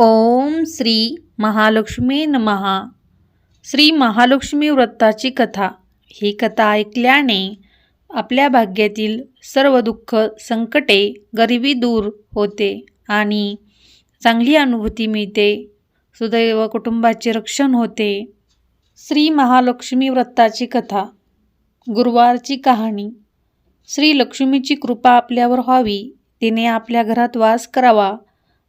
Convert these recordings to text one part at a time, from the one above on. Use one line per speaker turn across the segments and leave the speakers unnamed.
ओम श्री महालक्ष्मी नमहा श्री महालक्ष्मी व्रताची कथा. ही कथा ऐकल्याने आपल्या भाग्यातील सर्व दुःख संकटे गरिबी दूर होते आणि चांगली अनुभूती मिळते. सुदैव कुटुंबाचे रक्षण होते. श्री महालक्ष्मी व्रताची कथा. गुरुवारची कहाणी. श्री लक्ष्मीची कृपा आपल्यावर व्हावी तिने आपल्या घरात वास करावा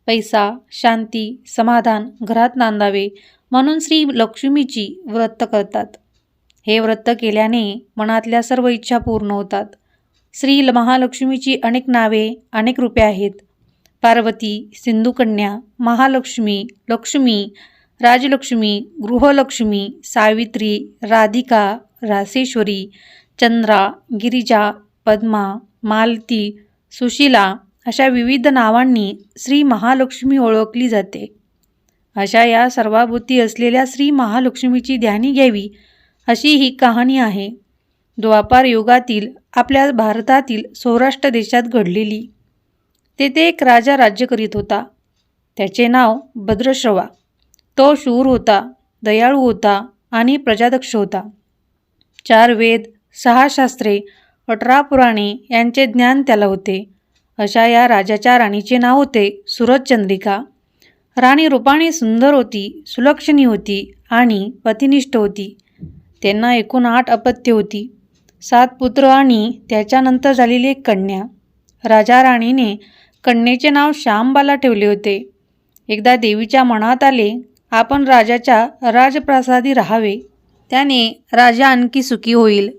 पैसा शांती समाधान घरात नांदावे म्हणून श्री लक्ष्मीची व्रत करतात. हे व्रत केल्याने मनातल्या सर्व इच्छा पूर्ण होतात. श्री महालक्ष्मीची अनेक नावे अनेक रूपे आहेत. पार्वती सिंधुकन्या महालक्ष्मी लक्ष्मी राजलक्ष्मी गृहलक्ष्मी सावित्री राधिका रासेश्वरी चंद्रा गिरिजा पद्मा मालती सुशीला अशा विविध नावांनी श्री महालक्ष्मी ओळखली जाते. अशा या सर्वाभूती असलेल्या श्री महालक्ष्मीची ध्यानी घ्यावी अशी ही कहाणी आहे. द्वापार युगातील आपल्या भारतातील सौराष्ट्र देशात घडलेली. तेथे एक राजा राज्य करीत होता. त्याचे नाव भद्रश्रवा. तो शूर होता दयाळू होता आणि प्रजादक्ष होता. चार वेद सहा शास्त्रे अठरा पुराणे यांचे ज्ञान त्याला होते. अशा या राजाच्या राणीचे नाव होते सूरजचंद्रिका. राणी रूपाने सुंदर होती सुलक्षणी होती आणि पतिनिष्ठ होती. त्यांना एकूण आठ अपत्य होती. सात पुत्र आणि त्याच्यानंतर झालेली एक कन्या. राजा राणीने कन्येचे नाव श्यामबाला ठेवले होते. एकदा देवीच्या मनात आले आपण राजाच्या राजप्रासादी राहावे. त्याने राजा आणखी सुखी होईल.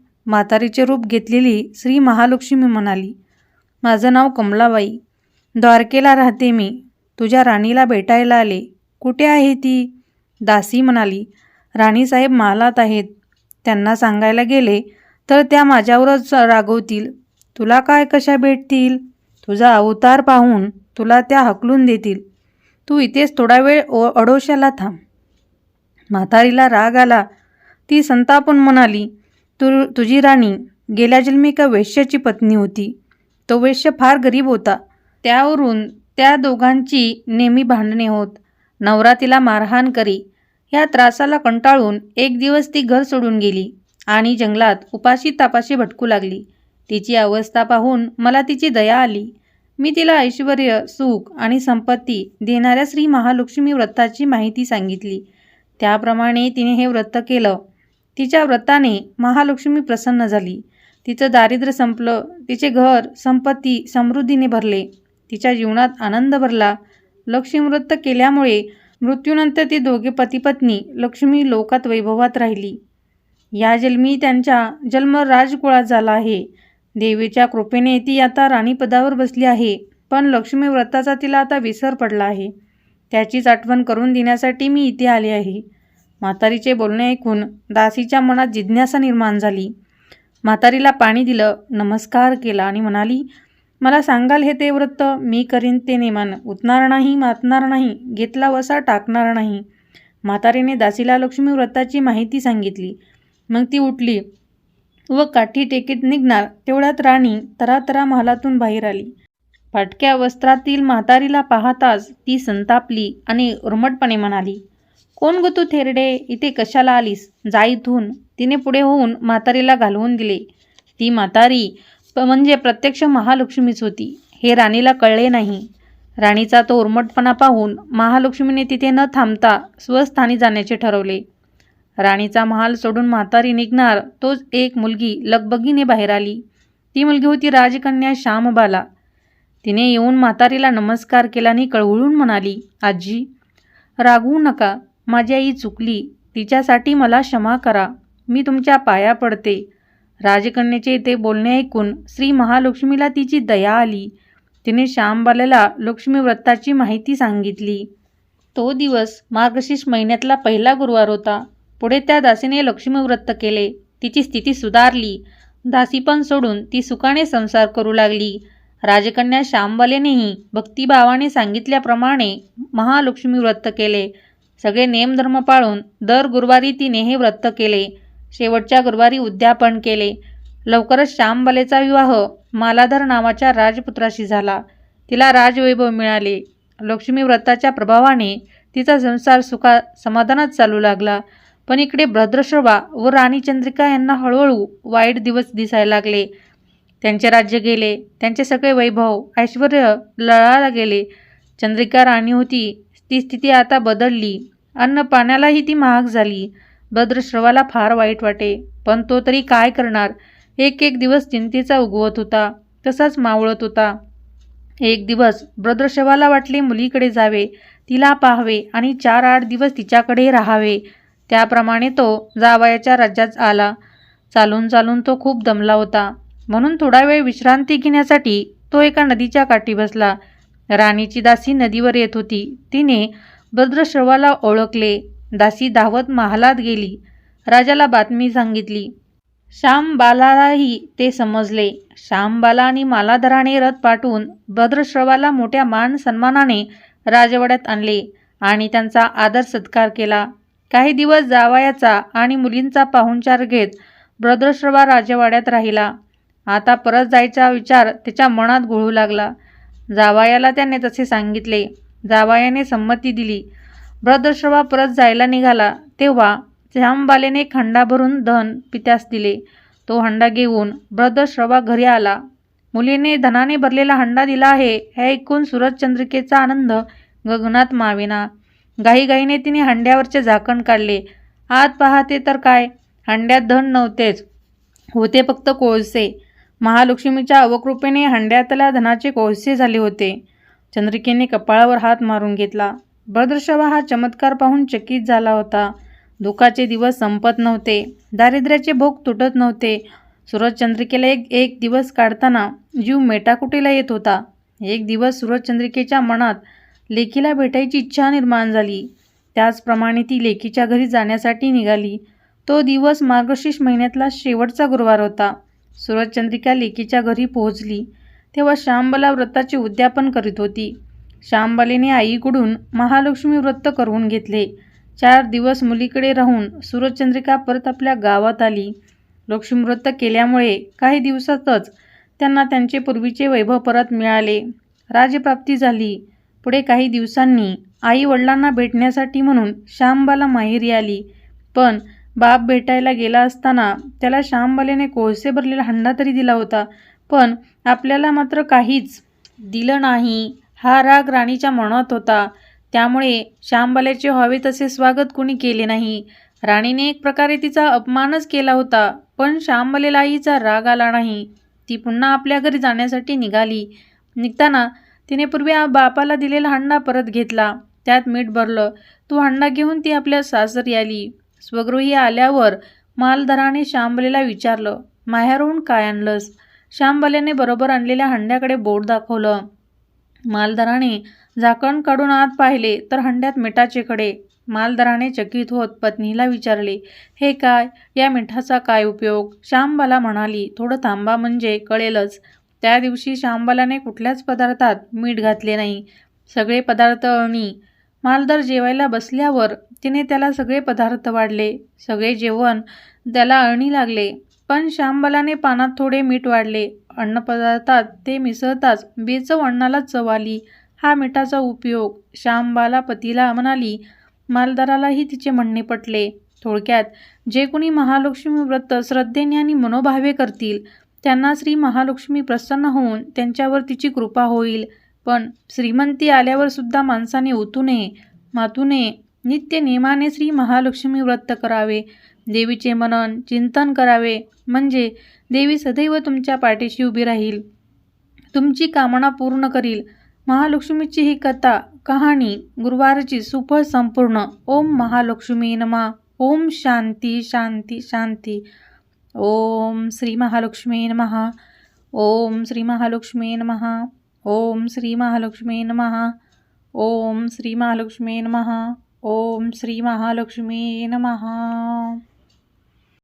म्हातारीचे रूप घेतलेली श्री महालक्ष्मी म्हणाली माझं नाव कमलाबाई. द्वारकेला राहते मी. तुझ्या राणीला भेटायला आले. कुठे आहे ती? दासी म्हणाली राणीसाहेब महालात आहेत. त्यांना सांगायला गेले तर त्या माझ्यावरच रागवतील. तुला काय कशा भेटतील? तुझा अवतार पाहून तुला त्या हकलून देतील. तू इथेच थोडा वेळ ओ अडोशाला थांब. म्हातारीला राग आला. ती संतापून म्हणाली तु तुझी राणी गेल्या जन्मी एका वेश्याची पत्नी होती. तो वेश्य फार गरीब होता. त्यावरून त्या दोघांची नेहमी भांडणे होत. नवरा तिला मारहाण करी. या त्रासाला कंटाळून एक दिवस ती घर सोडून गेली आणि जंगलात उपाशी तापाशी भटकू लागली. तिची अवस्था पाहून मला तिची दया आली. मी तिला ऐश्वर सुख आणि संपत्ती देणाऱ्या श्री महालक्ष्मी व्रताची माहिती सांगितली. त्याप्रमाणे तिने हे व्रत केलं. तिच्या व्रताने महालक्ष्मी प्रसन्न झाली. तिचं दारिद्र्य संपलं. तिचे घर संपत्ती समृद्धीने भरले. तिच्या जीवनात आनंद भरला. लक्ष्मीव्रत केल्यामुळे मृत्यूनंतर ती दोघे पतीपत्नी लक्ष्मी लोकात वैभवात राहिली. या जन्मी त्यांच्या जन्म राजकुळात झाला आहे. देवीच्या कृपेने ती आता राणीपदावर बसली आहे पण लक्ष्मी व्रताचा तिला आता विसर पडला आहे. त्याचीच आठवण करून देण्यासाठी मी इथे आले आहे. म्हातारीचे बोलणे ऐकून दासीच्या मनात जिज्ञासा निर्माण झाली. म्हातारीला पाणी दिलं नमस्कार केला आणि म्हणाली मला सांगाल हे ते व्रत मी करीन ते नेमान. उतणार नाही मातणार नाही घेतला वसा टाकणार नाही. म्हातारीने दासीला लक्ष्मी व्रताची माहिती सांगितली. मग ती उठली व काठी टेकीत निघणार तेवढ्यात राणी तरातरा महालातून बाहेर आली. फाटक्या वस्त्रातील म्हातारीला पाहताच ती संतापली आणि उर्मटपणे म्हणाली कोण ग तू थेरडे? इथे कशाला आलीस? जा इथून. तिने पुढे होऊन म्हातारीला घालवून दिले. ती म्हातारी प- म्हणजे प्रत्यक्ष महालक्ष्मीच होती. हे राणीला कळले नाही. राणीचा तो उर्मटपणा पाहून महालक्ष्मीने तिथे न थांबता स्वस्थानी जाण्याचे ठरवले. राणीचा महाल सोडून म्हातारी निघणार तोच एक मुलगी लगबगीने बाहेर आली. ती मुलगी होती राजकन्या श्यामबाला. तिने येऊन म्हातारीला नमस्कार केला आणि कळवळून म्हणाली आजी रागवू नका. माझी आई चुकली. तिच्यासाठी मला क्षमा करा. मी तुमच्या पाया पडते. राजकन्याचे ते बोलणे ऐकून श्री महालक्ष्मीला तिची दया आली. तिने श्यामबालेला लक्ष्मी व्रताची माहिती सांगितली. तो दिवस मार्गशीर्ष महिन्यातला पहिला गुरुवार होता. पुढे त्या दासीने लक्ष्मीव्रत केले. तिची स्थिती सुधारली. दासी पण सोडून ती सुखाने संसार करू लागली. राजकन्या श्यामबालेनेही भक्तिभावाने सांगितल्याप्रमाणे महालक्ष्मी व्रत केले. सगळे नेमधर्म पाळून दर गुरुवारी तिने हे व्रत केले. शेवटच्या गुरुवारी उद्यापन केले. लवकरच श्यामबालेचा विवाह मालाधर नावाच्या राजपुत्राशी झाला. तिला राजवैभव मिळाले. लक्ष्मी व्रताच्या प्रभावाने तिचा संसार सुखा समाधानात चालू लागला. पण इकडे भद्रश्रवा व राणी चंद्रिका यांना हळूहळू वाईट दिवस दिसायला लागले. त्यांचे राज्य गेले. त्यांचे सगळे वैभव ऐश्वर लळाला गेले. चंद्रिका राणी होती. ती स्थिती आता बदलली. अन्न पाण्यालाही ती महाग झाली. भद्रश्रवाला फार वाईट वाटे. पण तो तरी काय करणार? एक एक दिवस चिंतेचा उगवत होता. तसाच मावळत होता. एक दिवस भद्रश्रवाला वाटले मुलीकडे जावे तिला पाहावे आणि चार आठ दिवस तिच्याकडे राहावे. त्याप्रमाणे तो जावयाच्या राज्यात आला. चालून चालून तो खूप दमला होता. म्हणून थोडा वेळ विश्रांती घेण्यासाठी तो एका नदीच्या काठी बसला. राणीची दासी नदीवर येत होती. तिने भद्रश्रवाला ओळखले. दासी धावत महालात गेली. राजाला बातमी सांगितली. श्यामबालालाही ते समजले. श्यामबाला आणि मालाधराने रथ पाठवून भद्रश्रवाला मोठ्या मान सन्मानाने राजवाड्यात आणले आणि त्यांचा आदर सत्कार केला. काही दिवस जावयाचा आणि मुलींचा पाहुणचार घेत भद्रश्रवा राजवाड्यात राहिला. आता परत जायचा विचार त्याच्या मनात घोळू लागला. जावायाला त्याने तसे सांगितले. जावायाने संमती दिली. भ्रदश्रवा परत जायला निघाला. तेव्हा श्यामबालेने खंडा भरून धन पित्यास दिले. तो हंडा घेऊन भ्रदश्रवा घरी आला. मुलीने धनाने भरलेला हंडा दिला आहे हे ऐकून सूरजचंद्रिकेचा आनंद गगनात माविना. घाईघाईने तिने हंड्यावरचे झाकण काढले. आत पाहते तर काय? हंड्यात धन नव्हतेच. होते फक्त कोळसे. महालक्ष्मीच्या अवकृपेने हंड्यातल्या धनाचे कोळसे झाले होते. चंद्रिकेने कपाळावर हात मारून घेतला. भद्रशवा हा चमत्कार पाहून चकित झाला होता. दुःखाचे दिवस संपत नव्हते. दारिद्र्याचे भोग तुटत नव्हते. सूरजचंद्रिकेला एक एक दिवस काढताना जीव मेटाकुटीला येत होता. एक दिवस सूरजचंद्रिकेच्या मनात लेकीला भेटायची इच्छा निर्माण झाली. त्याचप्रमाणे ती लेकीच्या घरी जाण्यासाठी निघाली. तो दिवस मार्गशीर्ष महिन्यातला शेवटचा गुरुवार होता. सूरजचंद्रिका लेकीच्या घरी पोहोचली. तेव्हा श्यामबाला व्रताचे उद्यापन करीत होती. श्यामबालेने आईकडून महालक्ष्मी व्रत करून घेतले. चार दिवस मुलीकडे राहून सूरजचंद्रिका परत आपल्या गावात आली. लक्ष्मीव्रत केल्यामुळे काही दिवसातच त्यांना त्यांचे पूर्वीचे वैभव परत मिळाले. राजप्राप्ती झाली. पुढे काही दिवसांनी आई वडिलांना भेटण्यासाठी म्हणून श्यामबाला माहेरी आली. पण बाप भेटायला गेला असताना त्याला श्यामबालेने कोळसे भरलेला हंडा तरी दिला होता. पण आपल्याला मात्र काहीच दिलं नाही. हा राग राणीच्या मनात होता. त्यामुळे श्यामबाल्याचे हवे तसे स्वागत कुणी केले नाही. राणीने एक प्रकारे तिचा अपमानच केला होता पण श्यामबलेलाईचा राग आला नाही. ती पुन्हा आपल्या घरी जाण्यासाठी निघाली. निघताना तिने पूर्वी बापाला दिलेला हंडा परत घेतला. त्यात मीठ भरलं. तो हंडा घेऊन ती आपल्या सासरी आली. स्वगृही आल्यावर मालधराने श्यामबलेला विचारलं माहेरहून काय आणलंस? श्यामबल्याने बरोबर आणलेल्या हंड्याकडे बोट दाखवलं. मालदाराने झाकण काढून आत पाहिले तर हंड्यात मिठाचे कडे मालदाराने चकित होत पत्नीला विचारले हे काय? या मिठाचा काय उपयोग? श्यामबाला म्हणाली थोडं थांबा म्हणजे कळेलच. त्या दिवशी श्यामबालाने कुठल्याच पदार्थात मीठ घातले नाही. सगळे पदार्थ अळणी मालदार जेवायला बसल्यावर तिने त्याला सगळे पदार्थ वाढले. सगळे जेवण त्याला अळणी लागले. पण श्यामबालाने पानात थोडे मीठ वाढले. अन्नपदार्थात ते मिसळताच बेचव अन्नाला चव आली. हा मिठाचा उपयोग श्यामबाला पतीला म्हणाली मालदारालाही तिचे म्हणणे पटले. थोडक्यात जे कोणी महालक्ष्मी व्रत श्रद्धेने आणि मनोभावे करतील त्यांना श्री महालक्ष्मी प्रसन्न होऊन त्यांच्यावर तिची कृपा होईल. पण श्रीमंती आल्यावर सुद्धा माणसाने ओतू नये मातू नये नित्य नियमाने श्री महालक्ष्मी व्रत करावे. देवीचे मनन चिंतन करावे. म्हणजे देवी सदैव तुमच्या पाठीशी उभी राहील. तुमची कामना पूर्ण करील. महालक्ष्मीची ही कथा कहाणी गुरुवारची सुफळ संपूर्ण. ओम महालक्ष्मी नमा. ओम शांती शांती शांती. ओम श्री महालक्ष्मी नमहा ओम श्री महालक्ष्मी नमहा ओम श्री महालक्ष्मी नमहा ओम श्री महालक्ष्मी नमहा ओम श्री महालक्ष्मी नमः.